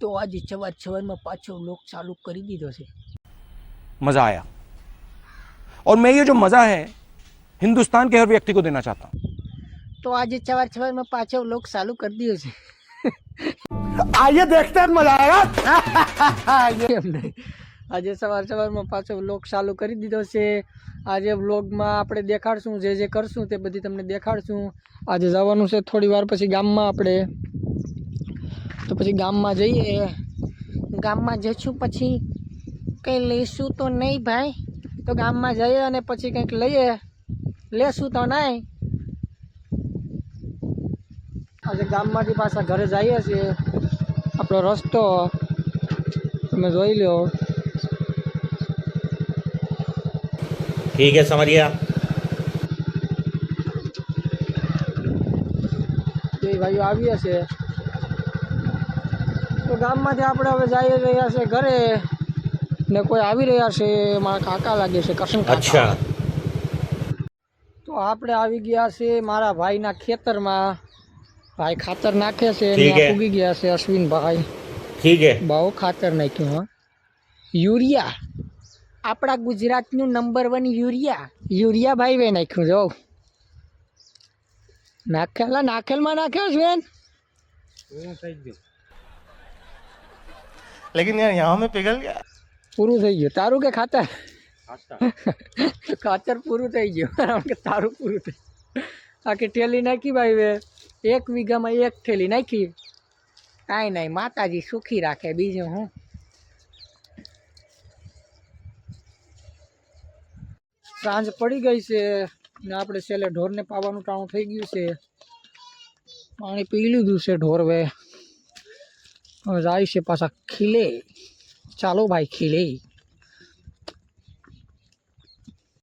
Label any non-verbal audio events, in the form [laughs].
તો આજે સવાર સવારમાં પાછો વ્લોગ ચાલુ કરી દીધો છે मज़ा आया और मैं ये जो मज़ा है हिंदुस्तान के हर व्यक्ति को देना चाहता हूँ તો આજે સવાર સવારમાં પાછો વ્લોગ ચાલુ કરી દીધો છે आइए देखते हैं मज़ा आएगा [laughs] એમ નહીં આજે સવાર સવારમાં પાછો વ્લોગ ચાલુ કરી દીધો છે આજે વ્લોગમાં આપણે દેખાડશું જે જે કરશું તે બધી તમને દેખાડશું આજે જવાનું છે થોડી વાર પછી ગામમાં આપણે તો પછી ગામમાં જઈએ. ગામમાં જઈશું પછી કંઈ લઈશું તો નહીં ભાઈ. તો ગામમાં જઈએ અને પછી કંઈક લઈએ. લેશું તો નહીં. આજે ગામમાંથી પાછા ઘરે જઈએ છીએ. આપણો રસ્તો તમે જોઈ લો. ઠીક હે સમરિયા ભાઈઓ આવ્યા છે તો ગામમાંથી આપણે હવે જઈ રહ્યા છે ઘરે ને કોઈ આવી રહ્યા છે મારા કાકા લાગે છે કરશન કાકા. તો આપણે આવી ગયા છે મારા ભાઈના ખેતરમાં. ભાઈ ખાતર નાખે છે ઉગી ગયા છે અશ્વિન ભાઈ ઠીક છે બહુ ખાતર નાખ્યું હા. યુરિયા. આપણા ગુજરાતનું નંબર વન યુરિયા. યુરિયા ભાઈ વે નાખ્યું જો. નાખેલા નાખેલમાં નાખ્યો છે બેન? થઈ ગયું. लेकिन यार यहाँ में पिघल गया પૂરું થઈ ગયું તારું કે ખાતર ખાતર પૂરું [laughs] થઈ ગયું [laughs] કારણ કે તારું પૂરું થઈ આખી ઠેલી નાખી ભાઈ વે એક વીઘામાં એક ઠેલી નાખી કાંઈ નહીં માતાજી સુખી રાખે બીજું હું સાંજ પડી ગઈ છે ને આપણે છેલ્લે ઢોરને પાવાનું ટાણું થઈ ગયું છે પાણી પી લીધું છે ઢોર હવે હવે જાય છે પાછા ખીલે. ચાલો ભાઈ ખીલે.